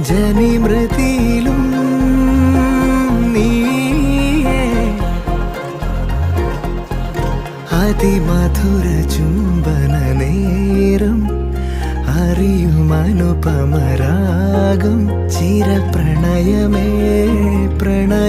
ജനിമൃതിയിലും നീയേ. അതിമധുര ചുംബന നേരം അറിയുമനുപമരാഗം ചിരപ്രണയമേ പ്രണയ